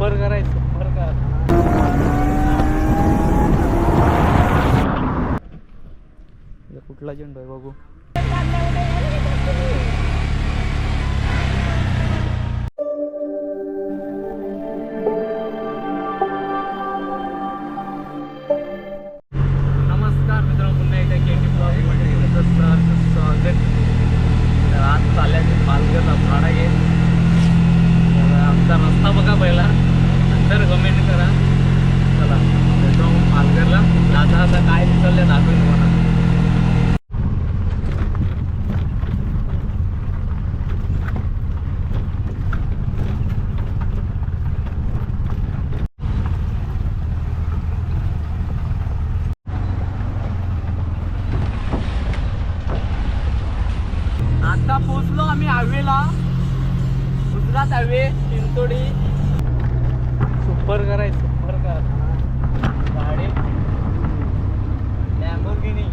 Super करायचं super कर. कुठला झेंडू आहे बघू. आता पोहोचलो आम्ही हवेला गुजरात हवे चिंचोडी. सुपर करायचं सुपर कर. गाडी. लॅम्बोर्गिनी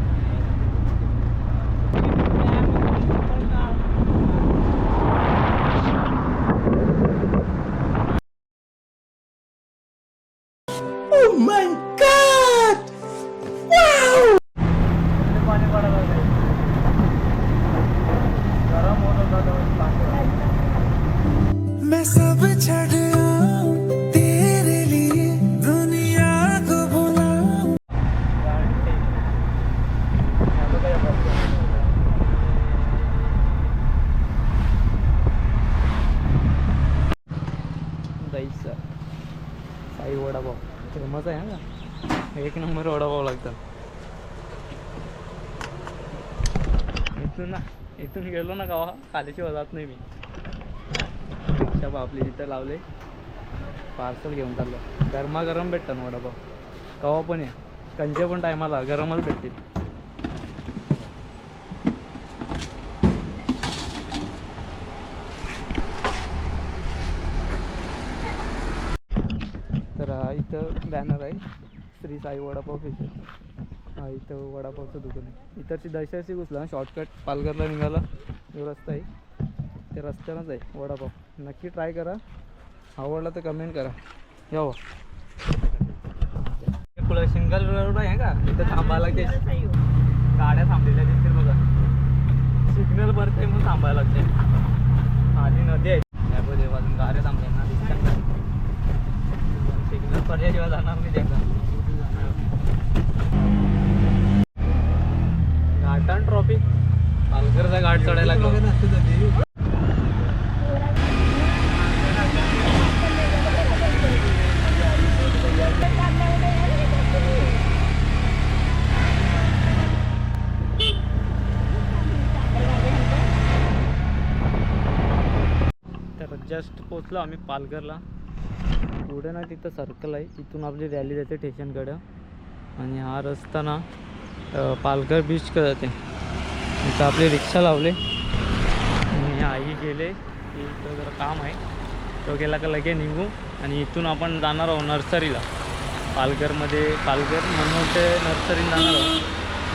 पाणी मैं सब छड़ तेरे लिए दुनिया को भुलाऊं। दहीचा साई वडापाव. फेमस आहे ना? का एक नंबर वडापाव लागतात. इथून ना इथून गेलो ना गावा खालीशिवाय जात नाही मी. वडापाव आपली तिथं लावले पार्सल घेऊन चाललो. गरमागरम भेटतं ना वडापाव. कवा पण आहे कंचे पण टायमाला गरमच भेटतील. तर हा इथं बॅनर आहे. श्री साई वडापाव स्पेशल हा इथं वडापावचं दुकान आहे. इथंची दहशतशी घुसला शॉर्टकट पालघरला निघाला. जो रस्ता आहे. त्या रस्त्यानंच आहे वडापाव. नक्की ट्राय करा. आवडला तर कमेंट करा. यावं पुढं सिंगल रोड आहे का? इथं थांबायला लागते. गाड्या थांबलेल्या दिसतील बघा. सिग्नल भरते म्हणून थांबायला लागते. आधी नदी आहे. बाजून गाड्या थांबल्या ना. सिग्नल पर्याशिवाय जाणार नाही त्यांना जस्ट पोचलो आम्ही पालघरला. पुढे ना तिथं सर्कल आहे. तिथून आपली रॅली जाते स्टेशनकडं आणि हा रस्ता ना पालघर बीचकडे जाते इथं आपली रिक्षा लावले. आणि आई गेले. इथं जरा काम आहे. तो गेला का लगे निघू. आणि इथून आपण जाणार आहोत नर्सरीला. पालघरमध्ये पालघर म्हणून ते नर्सरीला जाणार आहोत.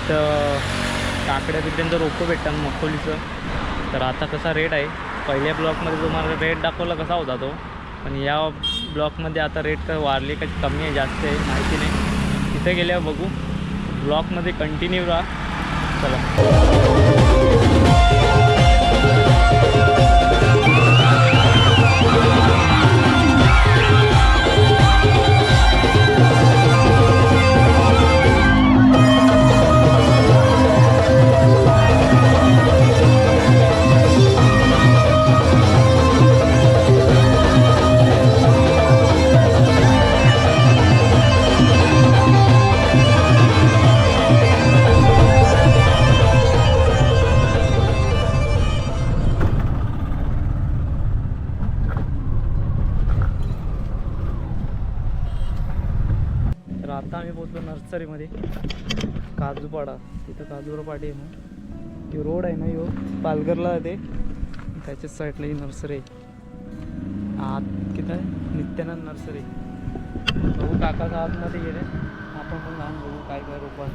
तर काकड्या बिकड्यांचं रोपं भेटतात मखोलीचं तर आता कसा रेट आहे? पहिल्या ब्लॉकमध्ये तुम्हाला रेट दाखवला कसा होता तो? पण या ब्लॉकमध्ये आता रेट का वाढले का कमी आहे जास्त आहे माहिती नाही. तिथे गेल्यावर बघू. ब्लॉकमध्ये कंटिन्यू राहा. चला. नर्सरीमध्ये. काजूपाडा. तिथं काजूपाडी आहे ना. ही रोड आहे ना यो पालघरला ते. त्याच्याच साईडला ही नर्सरी आहे. आत किती आहे? नित्यानंद नर्सरी. बघू काकाचा आतमध्ये गेले. आपण पण लहान बघू काय काय रोपा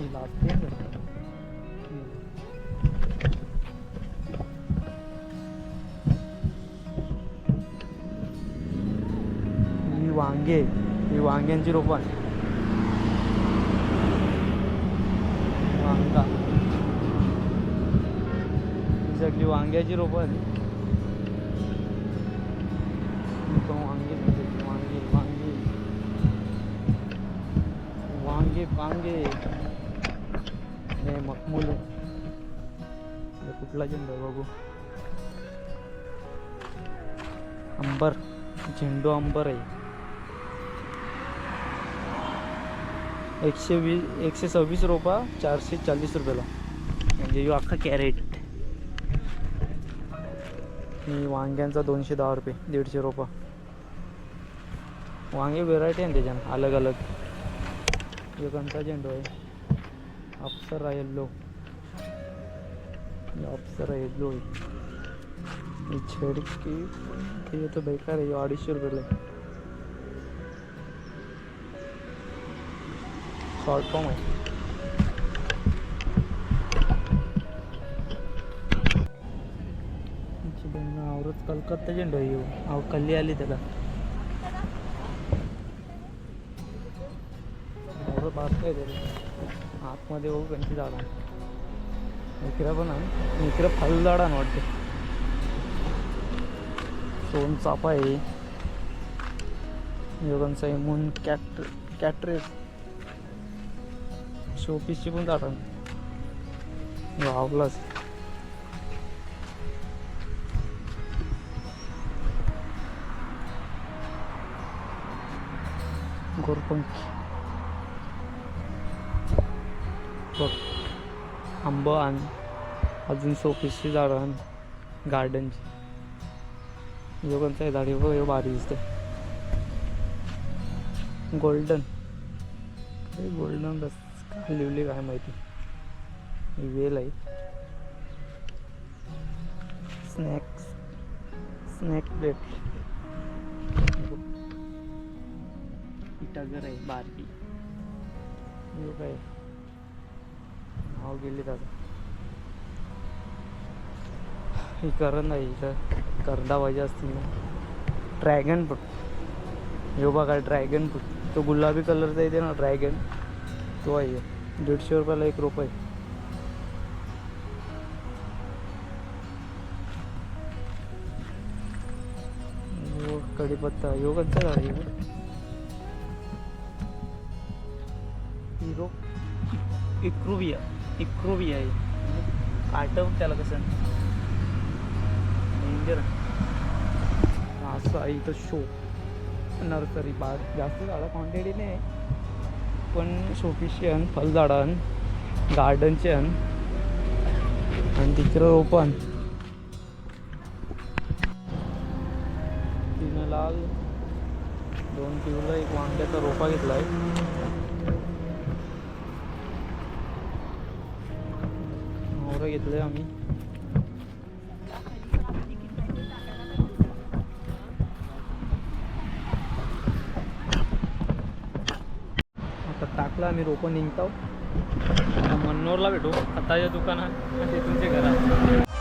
आहे लाजालू ही लाजते ना. ही वांगे ही वांग्यांची रोपं आहे. वांगा ही सगळी वांग्याची रोपं आहेत इथं वांगे दिसतात, वांगे वांगे वांगे पांगे हे मखमूल कुठला झेंडू आहे बघू. अंबर झेंडू अंबर आहे. एकशे वीस एकशे सव्वीस रोपा चारशे चाळीस रुपयाला. म्हणजे यू अख्खा कॅरेट. ही वांग्यांचा दोनशे दहा रुपये दीडशे रोपा. वांगे व्हेरायटी आहे त्याच्यानं अलग अलग कोणता झेंडू आहे. अप्सरा येल्लो. अप्सरा येल्लो आहे. छेड छेडकी ये तो बेकार आहे अडीचशे रुपये शॉर्ट फॉर्म आहे. आवरत कलकत्ता झेंडू आहे अहो कल्ली आली त्याला. आवरत बारकं आहे त्याला आतमध्ये बघू कोणती झाड. आहे इकडं पण आहे. इकडं फल झाड आहे वाटते. सोन चाफा आहे. योगांचा आहे मून कॅट कॅटरेस. शोपीसची पण झाड. आहे वावलाच. गोरपंखी. बघ. आंबं आण. अजून सोपीशी झाडं आण. गार्डनची. योगांचं आहे झाडी बघ हे भारी दिसते गोल्डन. हे गोल्डन बस काय लिवली काय माहिती. वेल आहे. स्नॅक्स. स्नॅक प्लेट इटागर आहे बारकी हे काय हो गेली दादा ही करंद आहे इथं करंदा पाहिजे असतील ना. ड्रॅगन फ्रूट हे बघा ड्रॅगन फ्रूट तो गुलाबी कलरचा येते ना ड्रॅगन तो आहे. दीडशे रुपयाला एक रुपये ह्यो कढीपत्ता ह्यो झाड आहे हिरो इक्रुविया इक्रुविया आहे. आठव त्याला कसं? डेंजर असं आहे इथं शो नर्सरी बाग. जास्त झाडं क्वांटिटी नाही. पण शोपीसची अन फलझाडं गार्डनचे अन आणि तिकडं रोपण तिनं लाल दोन पिवळं एक वांग्याचा रोपा घेतला आहे घेतलं आम्ही. आता टाकलं आम्ही रोपं निघतो आता मन्नोरला भेटू. आताच्या दुकानात ते तुमच्या घरात.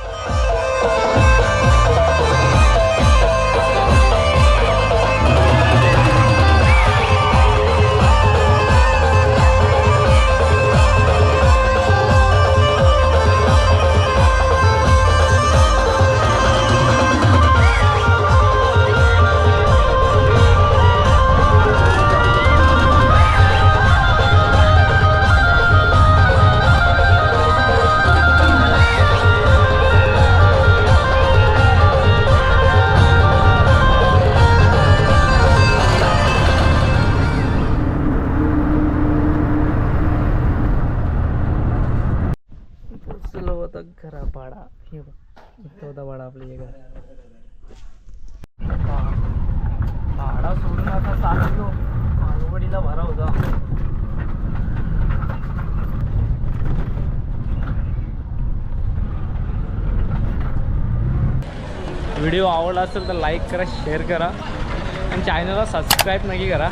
सोडून मालवडीला भरा होता व्हिडिओ आवडला असेल तर लाईक करा शेअर करा आणि चॅनलला सबस्क्राईब नक्की करा.